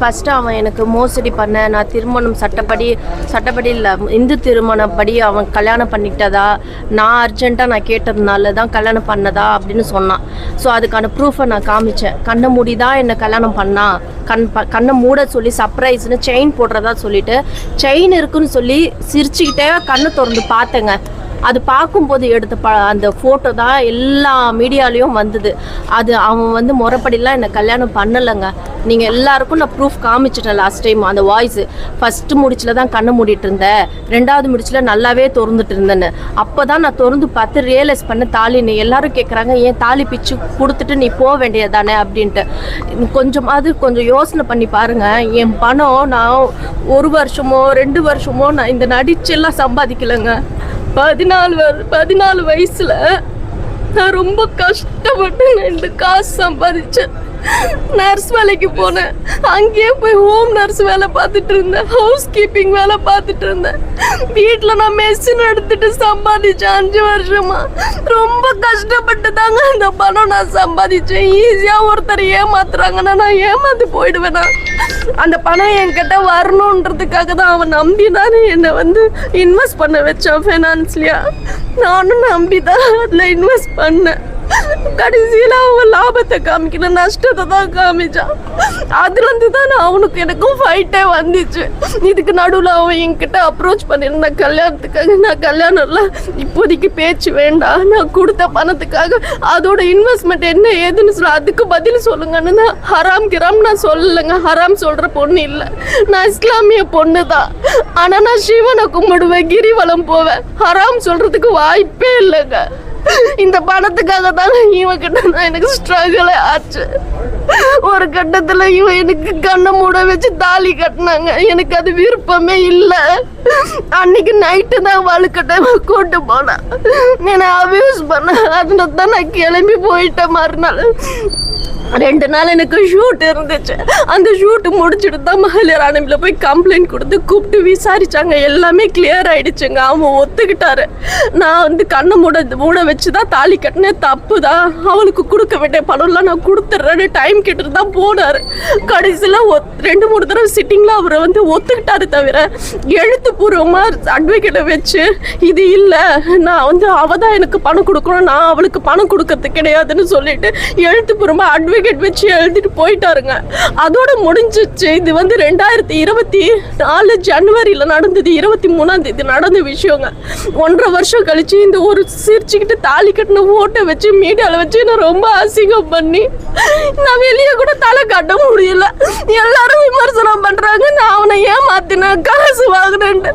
First அவன் எனக்கு மோசடி பண்ண நான் திருமணம் சட்டப்படி சட்டப்படி இல்லை இந்து திருமணப்படி அவன் கல்யாணம் பண்ணிக்கிட்டதா நான் அர்ஜென்ட்டாக நான் கேட்டதுனால தான் கல்யாணம் பண்ணதா அப்படின்னு சொன்னான். ஸோ அதுக்கான ப்ரூஃபை நான் காமிச்சேன். கண்ணை மூடி தான் என்னை கல்யாணம் பண்ணான் கண் ப கண்ணை மூட சொல்லி சர்ப்ரைஸ்னு செயின் போடுறதா சொல்லிட்டு செயின் இருக்குன்னு சொல்லி சிரிச்சுக்கிட்டே கண்ணை திறந்து பார்த்தேங்க. அது பார்க்கும்போது எடுத்த ப அந்த ஃபோட்டோ தான் எல்லா மீடியாலேயும் வந்தது. அது அவன் வந்து முறைப்படிலாம் என்னை கல்யாணம் பண்ணலைங்க. நீங்கள் எல்லாருக்கும் நான் ப்ரூஃப் காமிச்சிட்டேன் லாஸ்ட் டைம் அந்த வாய்ஸ் ஃபஸ்ட்டு முடிச்சில் தான் கண்ணை மூடிட்டு இருந்தேன். ரெண்டாவது முடிச்சில் நல்லாவே திறந்துட்டு இருந்தேன்னு. அப்போ தான் நான் திறந்து பார்த்து ரியலைஸ் பண்ண தாலி நீ எல்லாரும் கேட்குறாங்க ஏன் தாலி பிச்சு கொடுத்துட்டு நீ போக வேண்டியதானே அப்படின்ட்டு. கொஞ்சமாவது கொஞ்சம் யோசனை பண்ணி பாருங்கள் என் பணம் நான் ஒரு வருஷமோ ரெண்டு வருஷமோ நான் இந்த நடிச்செல்லாம் சம்பாதிக்கலைங்க. பதினாலு வரு பதினாலு வயசுல நான் ரொம்ப கஷ்டப்பட்டு நான் இந்த காசு சம்பாதிச்சேன். நர்ஸ் வேலைக்கு போனேன். அங்கேயே போய் ஹோம் நர்ஸ் வேலை பார்த்துட்டு இருந்தேன். ஹவுஸ் கீப்பிங் வேலை பார்த்துட்டு இருந்தேன். வீட்டில் நான் மெஷின் எடுத்துட்டு சம்பாதிச்சேன் அஞ்சு வருஷமா. ரொம்ப கஷ்டப்பட்டு தாங்க அந்த பணம் நான் சம்பாதிச்சேன். ஈஸியாக ஒருத்தர் ஏமாத்துறாங்கன்னா நான் ஏமாந்து போயிடுவேனா? அந்த பணம் என்கிட்ட வரணுன்றதுக்காக தான் அவன் நம்பி தானே என்னை வந்து இன்வெஸ்ட் பண்ண வச்சான் ஃபைனான்ஸ்லியா நானும் நம்பி தான் அதில் இன்வெஸ்ட் பண்ணேன். கடைசியில் அவன் லாபத்தை காமிக்கல நஷ்டத்தை தான் காமிச்சான். அதுலேருந்து தான் நான் அவனுக்கு எனக்கும் ஃபைட்டே வந்துச்சு. இதுக்கு நடுவில் அவன் என்கிட்ட அப்ரோச் பண்ணியிருந்தான் கல்யாணத்துக்காக நான் கல்யாணம்லாம் இப்போதைக்கு பேச்சு வேண்டாம். நான் கொடுத்த பணத்துக்காக அதோட இன்வெஸ்ட்மெண்ட் என்ன ஏதுன்னு சொல்ல. அதுக்கு பதில் சொல்லுங்கன்னு நான் ஹராம் கிராம் நான் சொல்லலைங்க. ஹராம் சொல்கிற பொண்ணு இல்லை. நான் இஸ்லாமிய பொண்ணு தான் ஆனால் நான் சிவனை கும்பிடுவேன் கிரிவலம் போவேன். ஹராம் சொல்கிறதுக்கு வாய்ப்பே இல்லைங்க. இந்த பணத்துக்காக தான் இவங்கிட்ட நான் எனக்கு ஸ்ட்ரகிளே ஆச்சு. ஒரு கட்டத்தில் இவன் எனக்கு கண்ணை மூட வச்சு தாலி கட்டினாங்க. எனக்கு அது விருப்பமே இல்லை. அன்னைக்கு நைட்டு தான் வழுக்கட்டை கூட்டு போனேன். என்னை அபியூஸ் பண்ண அதனால தான் நான் கிளம்பி போயிட்டேன் மறுநாள். ரெண்டு நாள் எனக்கு ஷூட் இருந்துச்சு. அந்த ஷூட் முடிச்சுட்டு தான் மகளிர் ஆணையத்தில் போய் கம்ப்ளைண்ட் கொடுத்து கூப்பிட்டு விசாரிச்சாங்க. எல்லாமே கிளியர் ஆயிடுச்சுங்க. அவன் ஒத்துக்கிட்டாரு. நான் வந்து கண்ணை மூட மூட வச்சு தான் தாலி கட்டினேன். தப்பு தான் அவளுக்கு கொடுக்க வேண்டிய பணம்லாம் நான் கொடுத்துட்றேன்னு டைம் கேட்டுட்டு தான் போனார். கடைசியில் ரெண்டு மூணு தடவை சிட்டிங்கில் அவரை வந்து ஒத்துக்கிட்டாரு தவிர எழுத்துப்பூர்வமாக அட்வொகேட்டை வச்சு இது இல்லை நான் வந்து அவ தான் எனக்கு பணம் கொடுக்கணும் நான் அவளுக்கு பணம் கொடுக்கறது கிடையாதுன்னு சொல்லிட்டு எழுத்துப்பூர்வமாக அட்வொகேட் வச்சு எழுதிட்டு போயிட்டாருங்க. அதோட முடிஞ்சிச்சு இது வந்து ரெண்டாயிரத்தி இருபத்தி நாலு ஜனவரியில் நடந்தது இருபத்தி மூணாம் தேதி நடந்த விஷயங்க. ஒன்றரை வருஷம் கழிச்சு இந்த ஒரு சிரிச்சுக்கிட்டு தாலி கட்டின ஓட்டை வச்சு மீடியாவில் வச்சு நான் ரொம்ப அசிங்கம் பண்ணி நான் வெளியே கூட தலை காட்ட முடியல. எல்லாரும் விமர்சனம் பண்றாங்க. நான் அவனை ஏமாத்தினேன் காசு வாங்கினேன்ட்டு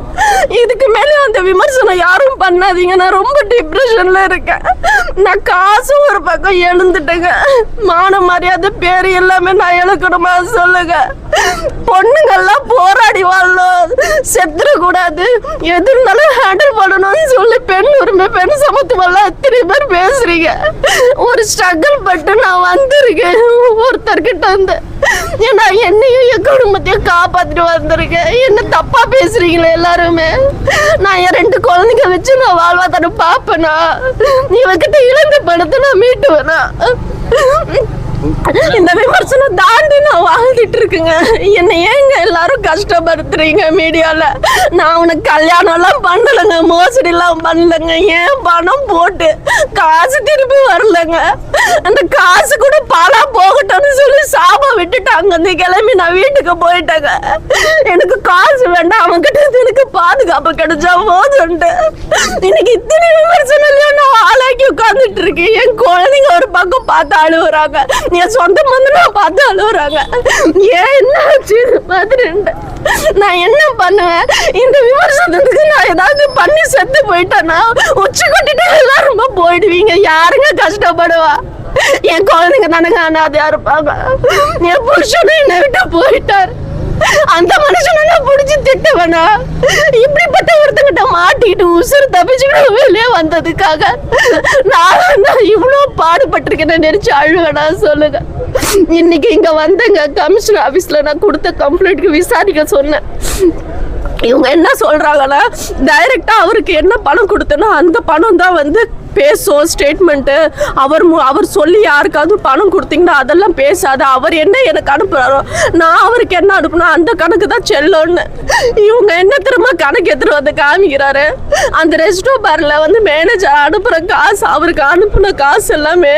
இதுக்கு மேலே அந்த விமர்சனம் யாரும் பண்ணாதீங்க. நான் ரொம்ப டிப்ரெஷன்ல இருக்கேன். நான் காசு ஒரு பக்கம் எழுந்துட்டேங்க. மான மரியாதை பேர் எல்லாமே நான் எழுக்கணுமா சொல்லுங்க. பொண்ணுங்கள்லாம் போராடி வாழணும் செத்துடக்கூடாது எது இருந்தாலும் ஹேண்டில் பண்ணணும்னு சொல்லி பெண் உரிமை பெண் சமத்துவம்லாம் எத்தனை பேர் பேசுறீங்க? ஒரு ஸ்ட்ரகிள் பட்டு நான் வந்திருக்கேன். ஒருத்தர்கிட்ட வந்து ஏன்னா என்னையும் என் குடும்பத்தையும் காப்பாத்திட்டு வந்திருக்கேன் என்ன தப்பா பேசுறீங்களே எல்லாருமே? நான் என் ரெண்டு குழந்தைங்க வச்சு நான் வாழ்வாதாரம் பார்ப்பேனா? இவகிட்ட இழந்த பணத்தை நான் மீட்டுவேனா? இந்த விமர்சனம் தாண்டி நான் வாழ்ந்துட்டு இருக்குங்க. என்னை ஏங்க எல்லாரும் கஷ்டப்படுத்துறீங்க மீடியால? நான் உனக்கு கல்யாணம் எல்லாம் பண்ணலைங்க மோசடி எல்லாம் பண்ணலங்க. ஏன் பணம் போட்டு காசு திருப்பி வரலங்க? அந்த காசு கூட விட்டுட்டு அங்கிருந்து கிளம்பி நான் வீட்டுக்கு போயிட்டேங்க. எனக்கு காசு வேண்டாம். அவன்கிட்ட இருந்து எனக்கு பாதுகாப்பு கிடைச்சா போதும்ட்டு. எனக்கு இத்தனை விமர்சனம் நான் ஆளாக்கி உட்காந்துட்டு இருக்கேன். என் குழந்தைங்க ஒரு பக்கம் பார்த்து அழுகுறாங்க. என் சொந்த பந்தம் பார்த்து அழுகுறாங்க. ஏன் என்ன ஆச்சு? இது நான் என்ன பண்ணுவேன்? இந்த விமர்சனத்துக்கு நான் ஏதாவது பண்ணி செத்து போயிட்டேன்னா உச்சி கொட்டிட்டு எல்லாரும் போயிடுவீங்க. யாருங்க கஷ்டப்படுவா? என் குழந்தைங்க தானங்க அனாதையா இருப்பாங்க என் புருஷனும் என்னை விட்டு போயிட்டார். அந்த மனுஷனை நான் பிடிச்சி திட்டவனா? இப்படிப்பட்ட ஒருத்தங்கிட்ட மாட்டிட்டு உசுறு தப்பிச்சுக்கிட்டு வெளியே வந்ததுக்காக நான் நான் இவ்வளோ பாடுபட்டிருக்கேன்னு நினைச்சு அழுவேனா சொல்லுங்க. இன்னைக்கு இங்க வந்தேங்க கமிஷனர் ஆஃபீஸில் நான் கொடுத்த கம்ப்ளைண்ட்க்கு விசாரிக்க சொன்னேன். இவங்க என்ன சொல்றாங்கன்னா டைரக்டா அவருக்கு என்ன பணம் கொடுத்தனோ அந்த பணம் தான் வந்து பேசும் ஸ்டேட்மெண்ட்டு அவர் மு- அவர் சொல்லி யாருக்காவது பணம் கொடுத்தீங்கன்னா அதெல்லாம் பேசாத அவர் என்ன எனக்கு அனுப்புறாரோ நான் அவருக்கு என்ன அனுப்புனா அந்த கணக்கு தான் செல்லோன்னு இவங்க என்ன திரும்ப கணக்கு எடுத்துகிட்டு வந்து காமிக்கிறாரு? அந்த ரெஸ்டோ பாரில் வந்து மேனேஜர் அனுப்புகிற காசு அவருக்கு அனுப்புன காசு எல்லாமே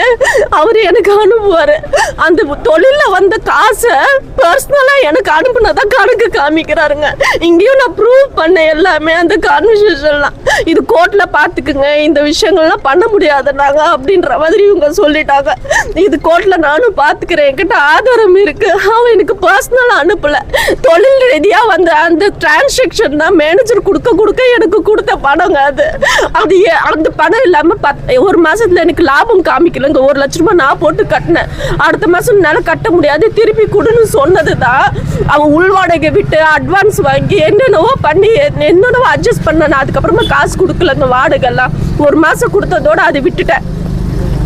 அவர் எனக்கு அனுப்புவார். அந்த தொழிலில் வந்த காசை பர்சனலாக எனக்கு அனுப்புனதான் கணக்கு காமிக்கிறாருங்க. இங்கேயும் நான் ப்ரூவ் பண்ண எல்லாமே அந்த கான்வர்சேஷன்லாம் இது கோர்ட்டில் பார்த்துக்குங்க இந்த விஷயங்கள்லாம் பண்ண முடியாதுன்னாங்க அப்படின்ற மாதிரி இவங்க சொல்லிட்டாங்க. இது கோர்ட்டில் நானும் பார்த்துக்கிறேன் என்கிட்ட ஆதாரம் இருக்கு. அவன் எனக்கு பர்சனலா அனுப்பல. தொழில் ரீதியாக வந்த அந்த டிரான்சாக்ஷன் தான் மேனேஜர் கொடுக்க கொடுக்க எனக்கு கொடுத்த பணங்க அது. அது ஏ- அந்த பணம் இல்லாமல் பத் ஒரு மாதத்தில் எனக்கு லாபம் காமிக்கலங்க. ஒரு லட்ச ரூபாய் நான் போட்டு கட்டினேன். அடுத்த மாதம் என்னால் கட்ட முடியாது. திருப்பி கொடுன்னு சொன்னது தான் அவன் உள்வாடகை விட்டு அட்வான்ஸ் வாங்கி என்னென்னவோ பண்ணி என்னென்னவோ அட்ஜஸ்ட் பண்ண அதுக்கப்புறமா காசு கொடுக்கலங்க அந்த வார்டுகள்லாம் ஒரு மாசம் கொடுத்ததோட அதை விட்டுட்டேன்.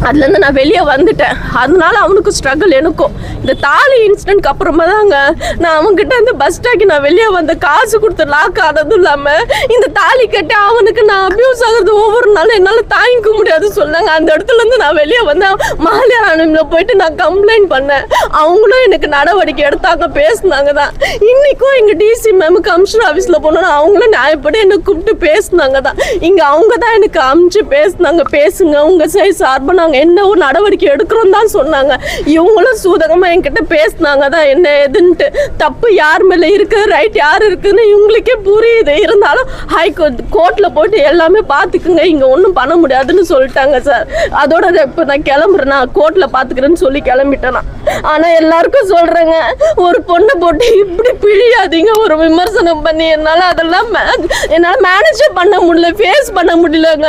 அதுலேருந்து நான் வெளியே வந்துட்டேன். அதனால அவனுக்கு ஸ்ட்ரகிள் எனக்கும். இந்த தாலி இன்சிடென்ட்க்கு அப்புறமா தாங்க நான் அவன்கிட்ட இந்த பஸ் ஸ்டாக்கி நான் வெளியே வந்த காசு கொடுத்து லாக் ஆனதும் இல்லாமல் இந்த தாலி கட்டி அவனுக்கு நான் அபியூஸ் ஆகுறது ஒவ்வொரு நாளும் என்னால் தாங்கிக்க முடியாது சொன்னாங்க. அந்த இடத்துலேருந்து நான் வெளியே வந்தேன் மகளிர் போயிட்டு நான் கம்ப்ளைண்ட் பண்ணேன். அவங்களும் எனக்கு நடவடிக்கை எடுத்தாங்க பேசுனாங்க தான். இன்றைக்கும் எங்கள் டிசி மேம் கமிஷனர் ஆஃபீஸில் போனோன்னா அவங்களும் நியாயப்படி என்னை கூப்பிட்டு பேசுனாங்க தான். இங்கே அவங்க தான் எனக்கு அமுச்சு பேசுனாங்க. பேசுங்க உங்கள் சைடு சார்பாக நாங்கள் என்ன ஒரு நடவடிக்கை எடுக்கிறோம் தான் சொன்னாங்க. இவங்களும் சூதகமாக என்கிட்ட பேசினாங்க. தான் என்ன எதுன்ட்டு தப்பு யார் மேலே இருக்கு? ரைட் யார் இருக்குன்னு இவங்களுக்கே புரியுது. இருந்தாலும் ஹை கோர்ட் கோர்ட்டில் போட்டு எல்லாமே பார்த்துக்குங்க. இங்கே ஒன்றும் பண்ண முடியாதுன்னு சொல்லிட்டாங்க சார் அதோட இப்போ நான் கிளம்புறேன். நான் கோர்ட்டில் பார்த்துக்கிறேன்னு சொல்லி கிளம்பிட்டேன் நான். ஆனால் எல்லாருக்கும் சொல்கிறேங்க ஒரு பொண்ணை போட்டு இப்படி பிழியாதீங்க. ஒரு விமர்சனம் பண்ணி என்னால் அதெல்லாம் மே- என்னால் மேனேஜே பண்ண முடியல ஃபேஸ் பண்ண முடியலங்க.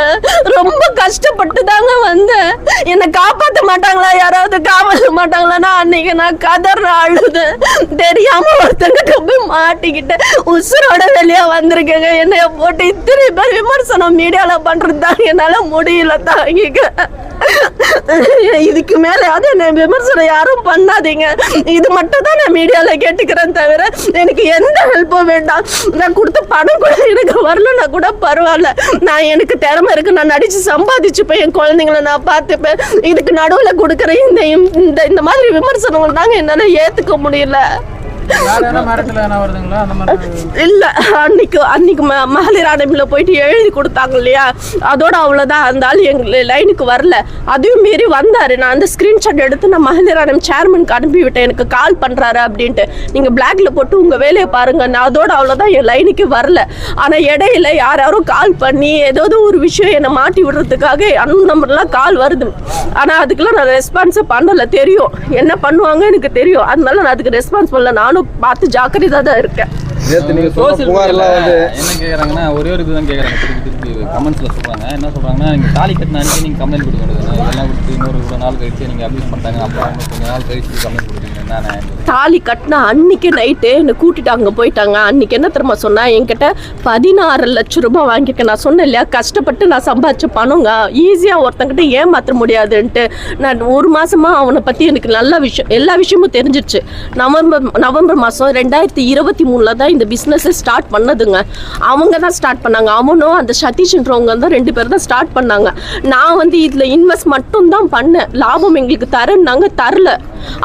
ரொம்ப கஷ்டப்பட்டு தாங்க வந்தேன். என்னை காப்பாற்ற மாட்டாங்களா? யாராவது காப்பாற்ற மாட்டாங்களான்னா அன்னைக்கு நான் கதற அழுது. தெரியாம ஒருத்தங்கிட்ட போய் மாட்டிக்கிட்டேன் உசுரோட வெளியே வந்திருக்கேங்க. என்னைய போட்டு இத்தனை பேர் விமர்சனம் மீடியால பண்றது தான் என்னால முடியல தாங்கிக்க. இதுக்கு மேலேயாவது என்ன விமர்சனம் யாரும் பண்ணாதீங்க. இது மட்டும் தான் நான் மீடியால கேட்டுக்கிறேன் தவிர எனக்கு எந்த ஹெல்ப்பும் வேண்டாம். நான் கொடுத்த பணம் கூட எனக்கு வரலன்னா கூட பரவாயில்ல. நான் எனக்கு திறமை இருக்கு. நான் நடிச்சு போய் என் குழந்தைங்கள நான் பார்த்து இதுக்கு நடுவில் கொடுக்குற இந்த இந்த இந்த மாதிரி விமர்சனங்கள் தாங்க என்னால் ஏற்றுக்க முடியல. இல்ல அன்னைக்கு அன்னைக்கு ம- மகளிர் ஆணையம்ல போயிட்டு எழுதி கொடுத்தாங்க இல்லையா? அதோட அவ்வளவுதான் அந்த ஆள் எங்க லைனுக்கு வரல. அதையும் மீறி வந்தாரு. நான் அந்த ஸ்கிரீன்ஷாட் எடுத்து நான் மகளிர் அடம் சேர்மனுக்கு அனுப்பிவிட்டேன். எனக்கு கால் பண்றாரு அப்படின்ட்டு. நீங்க பிளாக்ல போட்டு உங்க வேலையை பாருங்க. நான் அதோட அவ்வளவுதான் என் லைனுக்கு வரல. ஆனா இடையில யார் யாரும் கால் பண்ணி ஏதாவது ஒரு விஷயம் என்னை மாட்டி விடுறதுக்காக அன் நம்பர்லாம் கால் வருது. ஆனா அதுக்கெல்லாம் நான் ரெஸ்பான்ஸே பண்ணல. தெரியும். என்ன பண்ணுவாங்க எனக்கு தெரியும். அதனால நான் அதுக்கு ரெஸ்பான்ஸ் பண்ணல. நானும் பார்த்து ஜாக்கிரதா தான் இருக்கேன். நேத்து நீங்க சொன்ன சோசியல் புகார்லாம் வந்து என்ன கேக்குறாங்கன்னா ஒரே ஒரு இதுதான் கேக்குறாங்க. திருப்பி திருப்பி கமெண்ட்ஸ்ல சொல்றாங்க. என்ன சொல்றாங்கன்னா நீங்க தாலி கட்டின அன்னைக்கு நீங்க கம்ப்ளைண்ட் கொடுக்க வேண்டியது இதெல்லாம் கொடுத்து இன்னொரு நாள் கழிச்சு நீங்க அபியூஸ் பண்ணிட்டாங்க. அப்புறம் கொஞ்ச நாள் கழிச்சு கம்ப்ளைண்ட் இது? தாலி கட்டினா அன்னைக்கு நைட்டு என்னை கூட்டிட்டு அங்கே போயிட்டாங்க. அன்னைக்கு என்ன தெரியுமா சொன்னா என்கிட்ட பதினாறு லட்சம் ரூபாய் வாங்கியிருக்கேன். நான் சொன்னேன் இல்லையா கஷ்டப்பட்டு நான் சம்பாதிச்ச பணங்க ஈஸியாக ஒருத்தங்கிட்ட ஏமாற்ற முடியாதுன்ட்டு. நான் ஒரு மாசமா அவனை பற்றி எனக்கு நல்ல விஷயம் எல்லா விஷயமும் தெரிஞ்சிருச்சு. நவம்பர் நவம்பர் மாதம் ரெண்டாயிரத்தி இருபத்தி மூணில் தான் இந்த பிஸ்னஸை ஸ்டார்ட் பண்ணதுங்க. அவங்க தான் ஸ்டார்ட் பண்ணாங்க. அவனும் அந்த சதீஷ்ன்றவங்க தான் ரெண்டு பேரும் தான் ஸ்டார்ட் பண்ணாங்க. நான் வந்து இதில் இன்வெஸ்ட் மட்டும் தான் பண்ணேன். லாபம் எங்களுக்கு தரேன்னாங்க தரல.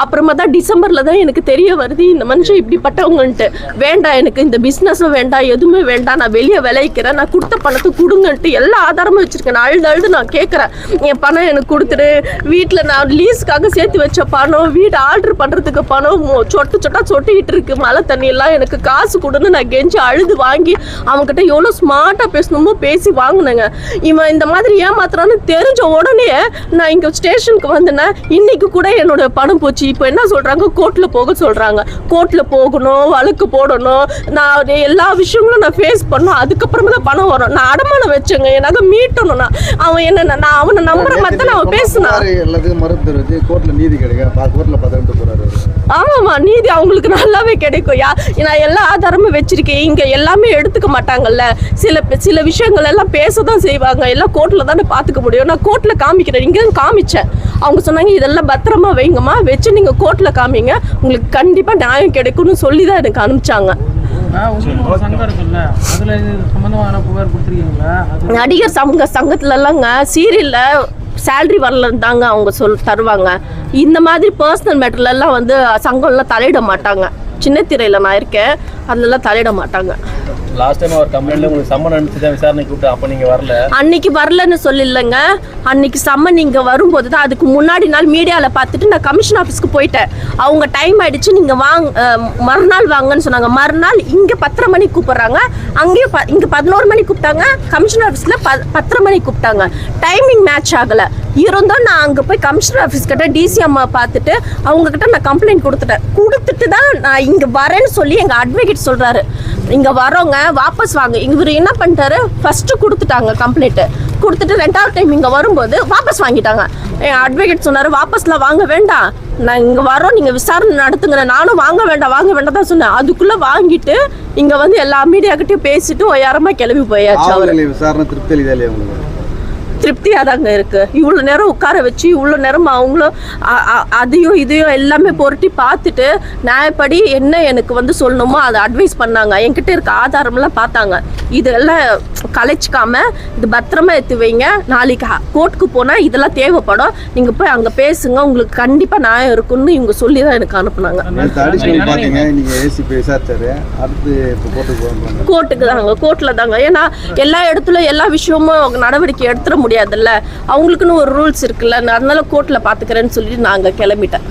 அப்புறமா தான் டிசம்பரில் தான் எனக்கு தெரிய வருது இந்த மனுஷன் இப்படிப்பட்டவங்கன்ட்டு. வேண்டாம் எனக்கு இந்த பிஸ்னஸும் வேண்டாம் எதுவுமே வேண்டாம் நான் வெளியே விளைவிக்கிறேன் நான் கொடுத்த பணத்தை கொடுங்கன்ட்டு எல்லா ஆதாரமும் வச்சுருக்கேன். நான் அழுது அழுது நான் கேட்குறேன் என் பணம் எனக்கு கொடுத்துரு வீட்டில் நான் லீஸ்க்காக சேர்த்து வச்ச பணம் வீடு ஆர்டர் பண்ணுறதுக்கு பணம் சொட்டு சொட்டா சொட்டிக்கிட்டு இருக்கு. மழை தண்ணியெல்லாம் எனக்கு காசு கொடுன்னு நான் கெஞ்சி அழுது வாங்கி அவங்ககிட்ட எவ்வளோ ஸ்மார்ட்டாக பேசணுமோ பேசி வாங்கினேங்க. இவன் இந்த மாதிரி ஏமாத்துறான்னு தெரிஞ்ச உடனே நான் இங்கே ஸ்டேஷனுக்கு வந்தேன்னா இன்னைக்கு கூட என்னோட பணம் போச்சு. இப்போ என்ன சொல்கிறாங்க கோர்ட்டில் போக சொல்கிறாங்க கோர்ட்டில் போகணும் வழக்கு போடணும். நான் எல்லா விஷயங்களும் நான் ஃபேஸ் பண்ணணும். அதுக்கப்புறமா தான் பணம் வரும். நான் அடமானம் வச்சேங்க. எனக்கு மீட்டணும் நான். அவன் என்ன நான் அவனை நம்புற மாதிரி தான் அவன் பேசினான். மறுப்பு தெரிவிச்சு கோர்ட்ல நீதி கிடைக்கும் கோர்ட்ல பதவிட்டு போறாரு அவரு. ஆமாம்மா நீதி அவங்களுக்கு நல்லாவே கிடைக்கும். யா நான் எல்லா ஆதாரமும் வச்சிருக்கேன். இங்க எல்லாமே எடுத்துக்க மாட்டாங்கல்ல. சில சில விஷயங்கள் எல்லாம் பேச தான் செய்வாங்க. எல்லாம் கோர்ட்ல தானே பார்த்துக்க முடியும். நான் கோர்ட்ல காமிக்கிறேன். இங்க காமிச்சேன். அவங்க சொன்னாங்க இதெல்லாம் பத்திரமா வைங்கம்மா. வச்சு நீங்க கோர்ட்ல காமிங்க. உங்களுக்கு கண்டிப்பா நியாயம் கிடைக்கும்னு சொல்லி தான் எனக்கு அனுப்பிச்சாங்க. நடிகர் சங்க சங்கத்துல எல்லாங்க சீரியல்ல சேல்ரி வரலன்னு தாங்க அவங்க சொல் தருவாங்க. இந்த மாதிரி பர்சனல் மேட்டர்லலாம் வந்து சங்கம்லாம் தலையிட மாட்டாங்க. சின்ன நான் இருக்கேன். அதெல்லாம் தலையிட மாட்டாங்க. லாஸ்ட் டைம் அவர் கம்ப்ளைண்ட்ல உங்களுக்கு சம்மன் அனுப்பிச்சு தான் விசாரணை கூப்பிட்டு அப்போ நீங்க வரல. அன்னைக்கு வரலன்னு சொல்லலைங்க அன்னைக்கு சம்மன் இங்கே வரும்போது தான் அதுக்கு முன்னாடி நாள் மீடியாவில் பார்த்துட்டு நான் கமிஷன் ஆஃபீஸ்க்கு போயிட்டேன். அவங்க டைம் ஆயிடுச்சு நீங்கள் வாங்க மறுநாள் வாங்கன்னு சொன்னாங்க. மறுநாள் இங்கே பத்தரை மணிக்கு கூப்பிட்றாங்க. அங்கேயும் ப இங்கே பதினோரு மணிக்கு கூப்பிட்டாங்க. கமிஷன் ஆஃபீஸில் ப பத்தரை மணிக்கு கூப்பிட்டாங்க. டைமிங் மேட்ச் ஆகலை. இருந்தும் நான் அங்கே போய் கமிஷனர் ஆஃபீஸ் கிட்ட டிசி அம்மா பார்த்துட்டு அவங்க கிட்ட நான் கம்ப்ளைண்ட் கொடுத்துட்டேன். கொடுத்துட்டு தான் நான் இங்கே வரேன்னு சொல்லி எங்கள் அட்வொகேட் சொல்கிறாரு இங்கே வரோங்க வாபஸ் வாங்க. இவர் என்ன பண்ணிட்டாரு? ஃபஸ்ட்டு கொடுத்துட்டாங்க கம்ப்ளைண்ட்டு கொடுத்துட்டு ரெண்டாவது டைம் இங்கே வரும்போது வாபஸ் வாங்கிட்டாங்க. என் அட்வொகேட் சொன்னார் வாபஸில் வாங்க வேண்டாம். நான் இங்கே வரோம் நீங்கள் விசாரணை நடத்துங்க நானும் வாங்க வேண்டாம் வாங்க வேண்டாம் தான் சொன்னேன். அதுக்குள்ளே வாங்கிட்டு இங்கே வந்து எல்லா மீடியாக்கிட்டையும் பேசிட்டு ஒய்யாரமாக கிளம்பி போயாச்சு அவர். விசாரணை திருப்தி திருப்தியாக தாங்க இருக்கு. இவ்வளோ நேரம் உட்கார வச்சு இவ்வளோ நேரம் அவங்களும் அதையும் இதையும் எல்லாமே புரட்டி பார்த்துட்டு நியாயப்படி என்ன எனக்கு வந்து சொல்லணுமோ அதை அட்வைஸ் பண்ணாங்க. என்கிட்ட இருக்க ஆதாரம்லாம் பார்த்தாங்க. இதெல்லாம் கலைச்சிக்காம இது பத்திரமா எடுத்து வைங்க. நாளைக்கு கோர்ட்டுக்கு போனால் இதெல்லாம் தேவைப்படும். நீங்கள் போய் அங்கே பேசுங்க. உங்களுக்கு கண்டிப்பாக நியாயம் இருக்குன்னு இவங்க சொல்லி தான் எனக்கு அனுப்புனாங்க. கோர்ட்டுக்கு தாங்க. கோர்ட்டில் தாங்க. ஏன்னா எல்லா இடத்துல எல்லா விஷயமும் நடவடிக்கை எடுத்துட முடியாதுல்ல? அவங்களுக்குன்னு ஒரு ரூல்ஸ் இருக்குல்ல. நான் அதனால கோர்ட்டில் பார்த்துக்கிறேன்னு சொல்லிட்டு நாங்கள் கிளம்பிட்டேன்